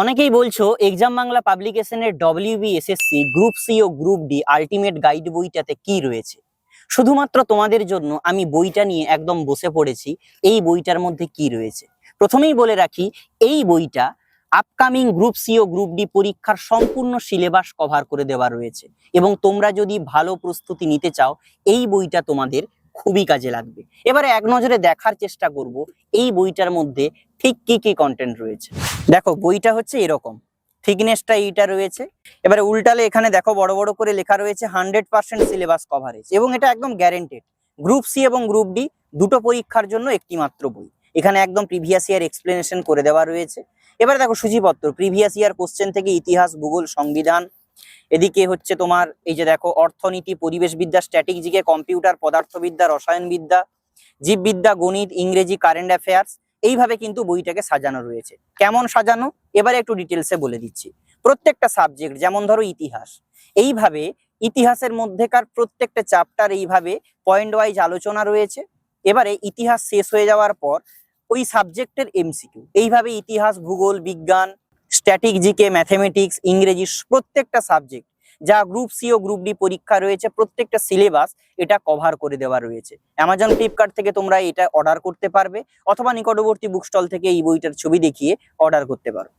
অনেকেই বলছো এক্সাম বাংলা পাবলিকেশনের ডব্লিউবি এসএসসি গ্রুপ সি ও গ্রুপ ডি আলটিমেট গাইড বইটাতে কি রয়েছে? শুধুমাত্র তোমাদের জন্য আমি বইটা নিয়ে একদম বসে পড়েছি, এই বইটার মধ্যে কি রয়েছে? প্রথমেই বলে রাখি, এই বইটা আপকামিং গ্রুপ সি ও গ্রুপ ডি পরীক্ষার সম্পূর্ণ সিলেবাস কভার করে দেওয়া রয়েছে। এবং তোমরা যদি ভালো প্রস্তুতি নিতে চাও, এই বইটা তোমাদের খুবই কাজে লাগবে। এবারে এক নজরে দেখার চেষ্টা করব এই বইটার মধ্যে ঠিক কি কি কন্টেন্ট রয়েছে। দেখো, বইটা হচ্ছে এরকম। থিকনেসটা এইটা রয়েছে। এবারে উল্টালে এখানে দেখো বড় বড় করে লেখা রয়েছে হান্ড্রেড পার্সেন্ট সিলেবাস কভারেজ এবং এটা একদম গ্যারেন্টেড গ্রুপ সি এবং গ্রুপ ডি দুটো পরীক্ষার জন্য একটি মাত্র বই। এখানে একদম প্রিভিয়াস ইয়ার এক্সপ্লেনেশন করে দেওয়া রয়েছে। এবারে দেখো সূচিপত্র প্রিভিয়াস ইয়ার কোশ্চেন থেকে ইতিহাস, ভূগোল, সংবিধান এদিকে হচ্ছে তোমার, এই যে দেখো, অর্থনীতি, পরিবেশবিদ্যা, স্ট্র্যাটেজিকে, কম্পিউটার, পদার্থবিদ্যা, রসায়নবিদ্যা, জীববিদ্যা, গণিত, ইংরেজি কারেন্ট অ্যাফেয়ার্স এইভাবে কিন্তু বইটাকে সাজানো রয়েছে। কেমন সাজানো? এবারে একটু ডিটেলসে বলে দিচ্ছি। প্রত্যেকটা সাবজেক্ট যেমন ধরো ইতিহাস, এইভাবে ইতিহাসের মধ্যেকার প্রত্যেকটা চ্যাপ্টার এইভাবে পয়েন্ট ওয়াইজ আলোচনা রয়েছে। এবারে ইতিহাস শেষ হয়ে যাওয়ার পর ওই সাবজেক্টের এমসিকিউ এইভাবে ইতিহাস, ভূগোল, বিজ্ঞান স্ট্যাটিক জিকে ম্যাথমেটিক্স ইংরেজি, প্রত্যেকটা সাবজেক্ট যা গ্রুপ সি ও গ্রুপ ডি পরীক্ষা রয়েছে, প্রত্যেকটা সিলেবাস এটা কভার করে দেওয়া রয়েছে। অ্যামাজন ফ্লিপকার্ট থেকে তোমরা এটা অর্ডার করতে পারবে, অথবা নিকটবর্তী বুক স্টল থেকে এই বইটার ছবি দেখিয়ে অর্ডার করতে পারো।